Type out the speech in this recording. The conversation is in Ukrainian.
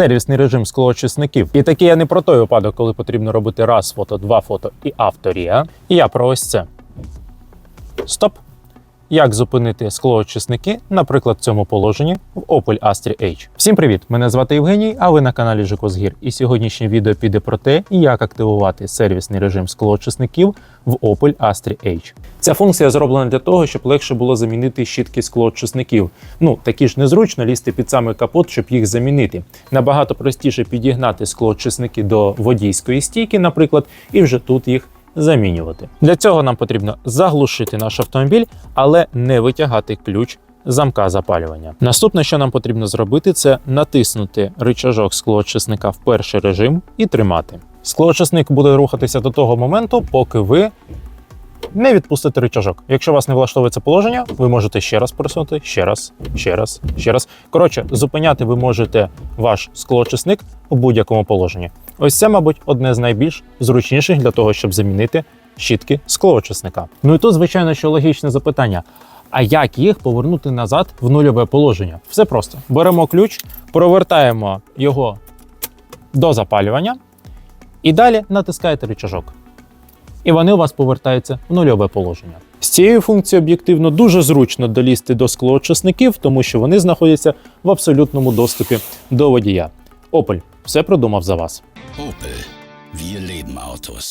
сервісний режим склоочисників. І таке я не про той випадок, коли потрібно робити раз фото, два фото і авторія. І я про ось це. Стоп. Як зупинити склоочисники, наприклад, в цьому положенні в Opel Astra H. Всім привіт! Мене звати Євгеній, а ви на каналі Жикозгір. І сьогоднішнє відео піде про те, як активувати сервісний режим склоочисників в Opel Astra H. Ця функція зроблена для того, щоб легше було замінити щітки склоочисників. Ну такі ж незручно лізти під самий капот, щоб їх замінити. Набагато простіше підігнати склоочисники до водійської стійки, наприклад, і вже тут їх замінювати. Для цього нам потрібно заглушити наш автомобіль, але не витягати ключ замка запалювання. Наступне, що нам потрібно зробити, це натиснути рычажок склоочисника в перший режим і тримати. Склоочисник буде рухатися до того моменту, поки ви не відпустите рычажок. Якщо вас не влаштовує це положення, ви можете ще раз просунути, ще раз, ще раз, ще раз. Коротше, зупиняти ви можете ваш склоочисник у будь-якому положенні. Ось це, мабуть, одне з найбільш зручніших для того, щоб замінити щітки склоочисника. Ну і тут, звичайно, що логічне запитання. А як їх повернути назад в нульове положення? Все просто. Беремо ключ, провертаємо його до запалювання і далі натискаєте рычажок. І вони у вас повертаються в нульове положення. З цією функцією об'єктивно дуже зручно долізти до склоочисників, тому що вони знаходяться в абсолютному доступі до водія. Opel все продумав за вас. Opel. Wir leben Autos.